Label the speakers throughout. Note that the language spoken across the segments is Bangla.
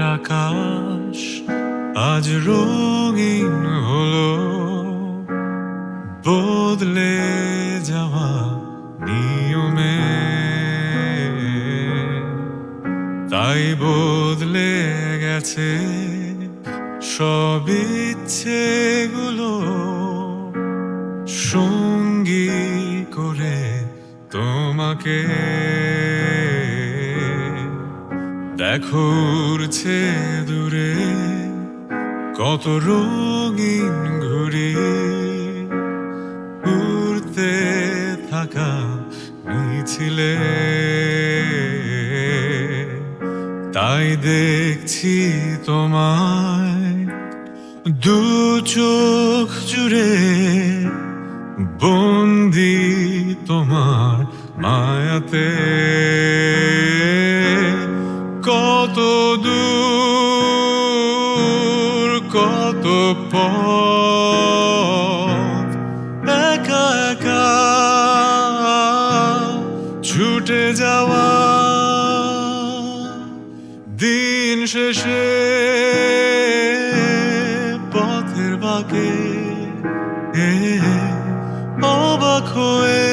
Speaker 1: আকাশ আজ রঙিন হলো। বদলে যাওয়া নিয়মে। তাই বদলে গেছে সব ইচ্ছেগুলো। সঙ্গী করে তোমাকে। উড়ছে দূরে, কত রঙিন ঘুরে। উড়তে থাকা মিছিলে, তাই দেখছি তোমায়। দু চোখ জুড়ে বন্দি তোমার মায়াতে। দূর কত পথ? একা একা ছুটে যাওয়া। দিন শেষে পথের বাকে অবাক হয়ে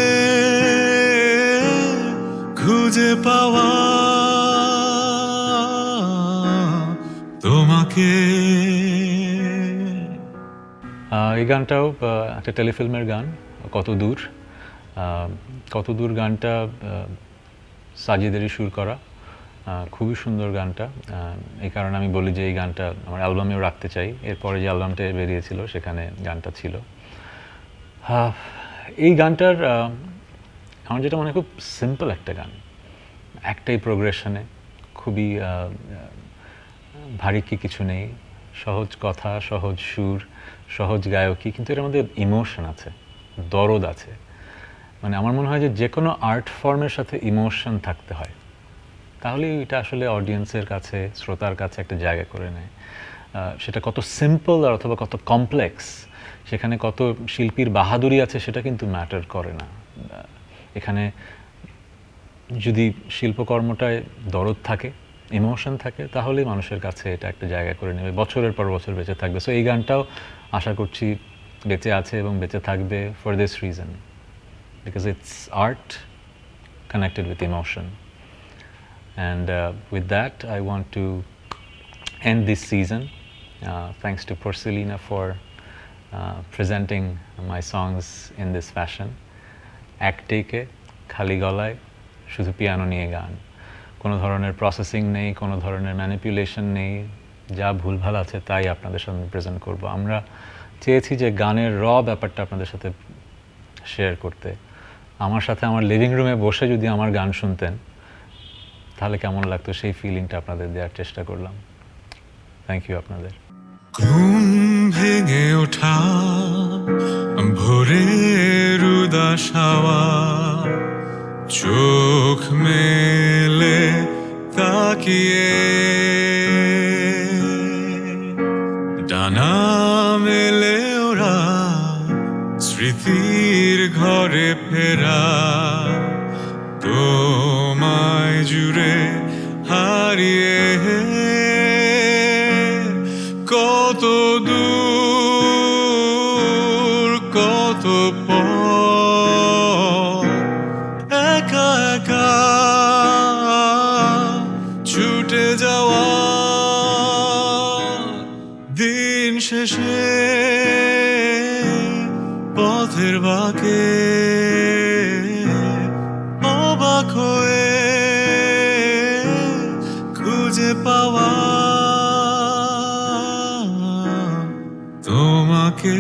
Speaker 1: খুঁজে পাওয়া। তোমাকে
Speaker 2: এই গানটাও একটা টেলিফিল্মের গান, কত দূর। কত দূর গানটা সাজিদেরই সুর করা। খুবই সুন্দর গানটা। এই কারণে আমি বলি যে এই গানটা আমার অ্যালবামেও রাখতে চাই। এরপরে যে অ্যালবামটা বেরিয়েছিল, সেখানে গানটা ছিল। এই গানটার আমার যেটা মনে খুব সিম্পল একটা গান। একটাই প্রোগ্রেশনে খুবই ভারী কি কিছু নেই? সহজ কথা, সহজ সুর, সহজ গায়কী, কিন্তু এর মধ্যে ইমোশন আছে, দরদ আছে। মানে আমার মনে হয় যে যে কোনো আর্ট ফর্মের সাথে ইমোশন থাকতে হয়। তাহলেই এটা আসলে অডিয়েন্সের কাছে, শ্রোতার কাছে একটা জায়গা করে নেয়। সেটা কত সিম্পল আর অথবা কত কমপ্লেক্স সেখানে কত শিল্পীর বাহাদুরি আছে, সেটা কিন্তু ম্যাটার করে না। এখানে যদি শিল্পকর্মটায় দরদ থাকে ইমোশন থাকে তাহলেই মানুষের কাছে এটা একটা জায়গা করে নেবে বছরের পর বছর বেঁচে থাকবে সো এই গানটাও আশা করছি বেঁচে আছে এবং বেঁচে থাকবে for this reason because it's art connected with emotion and with that, I want to end this season. Uh, thanks to Porcelina for uh, presenting my songs in. এক টেকে খালি গলায় শুধু পিয়ানো নিয়ে গান কোনো ধরনের প্রসেসিং নেই, কোনো ধরনের ম্যানিপুলেশন নেই, যা ভুলভাল আছে তাই আপনাদের সামনে প্রেজেন্ট করব। আমরা চেয়েছি যে গানের র ব্যাপারটা আপনাদের সাথে শেয়ার করতে। আমার সাথে আমার লিভিং রুমে বসে যদি আমার গান শুনতেন, তাহলে কেমন লাগতো সেই ফিলিংটা আপনাদের দেওয়ার চেষ্টা করলাম। থ্যাংক ইউ আপনাদের।
Speaker 1: ঘুম ভেঙে ওঠা তাকিয়ে ডানা মেলে ওরা স্মৃতির ঘরে ফেরা। তোমায় জুড়ে হারিয়ে কত দূর পথের বাকে অবাক হয়ে খুঁজে পাওয়া তোমাকে